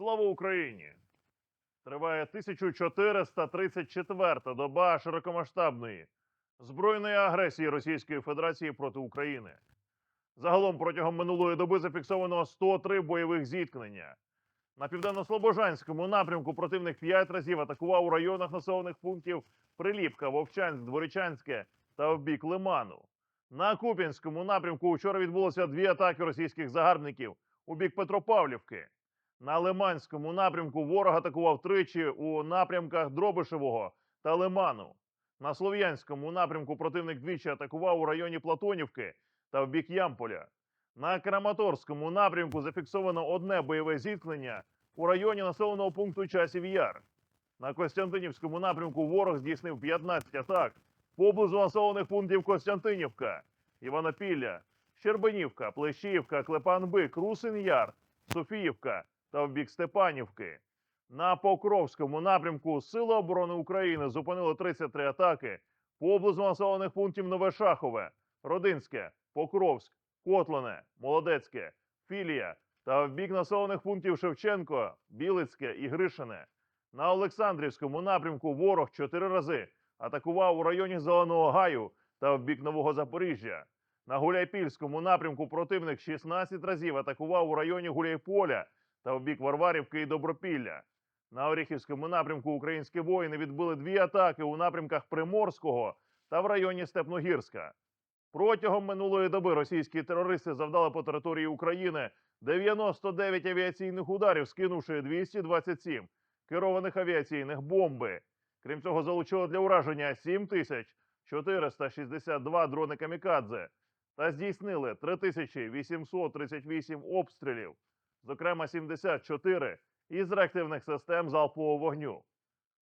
Слава Україні! Триває 1434-та доба широкомасштабної збройної агресії Російської Федерації проти України. Загалом протягом минулої доби зафіксовано 103 бойових зіткнення. На південно-слобожанському напрямку противник 5 разів атакував у районах населених пунктів Приліпка, Вовчанськ, Дворічанське та в бік Лиману. На Куп'янському напрямку вчора відбулося дві атаки російських загарбників у бік Петропавлівки. На Лиманському напрямку ворог атакував тричі у напрямках Дробишевого та Лиману. На Слов'янському напрямку противник двічі атакував у районі Платонівки та в бік Ямполя. На Краматорському напрямку зафіксовано одне бойове зіткнення у районі населеного пункту Часів Яр. На Костянтинівському напрямку ворог здійснив 15 атак поблизу населених пунктів Костянтинівка, Іванопілля, Щербинівка, Плещіївка, Клепанбик, Русин Яр, Софіївка та в бік Степанівки. На Покровському напрямку Сили оборони України зупинили 33 атаки поблизу населених пунктів Нове Шахове, Родинське, Покровськ, Котлине, Молодецьке, Філія та в бік населених пунктів Шевченко, Білицьке і Гришине. На Олександрівському напрямку ворог чотири рази атакував у районі Зеленого Гаю та в бік Нового Запоріжжя. На Гуляйпільському напрямку противник 16 разів атакував у районі Гуляйполя та в бік Варварівки і Добропілля. На Оріхівському напрямку українські воїни відбили дві атаки у напрямках Приморського та в районі Степногірська. Протягом минулої доби російські терористи завдали по території України 99 авіаційних ударів, скинувши 227 керованих авіаційних бомби. Крім цього, залучили для ураження 7462 дрони камікадзе та здійснили 3838 обстрілів, зокрема 74 із реактивних систем залпового вогню.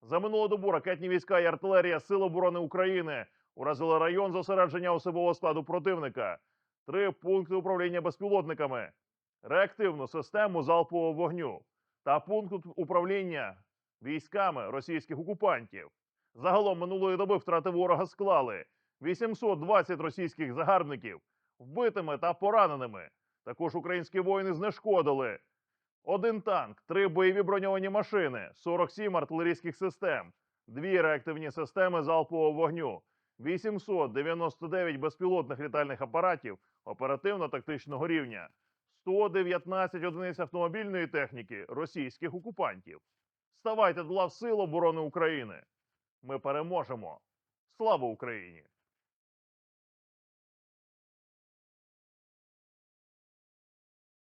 За минулу добу ракетні війська і артилерія Сил оборони України уразили район зосередження особового складу противника, три пункти управління безпілотниками, реактивну систему залпового вогню та пункт управління військами російських окупантів. Загалом минулої доби втрати ворога склали 820 російських загарбників вбитими та пораненими. Також українські воїни знешкодили один танк, три бойові броньовані машини, 47 артилерійських систем, дві реактивні системи залпового вогню, 899 безпілотних літальних апаратів оперативно-тактичного рівня, 119 одиниць автомобільної техніки російських окупантів. Ставайте до лав Сил оборони України. Ми переможемо. Слава Україні!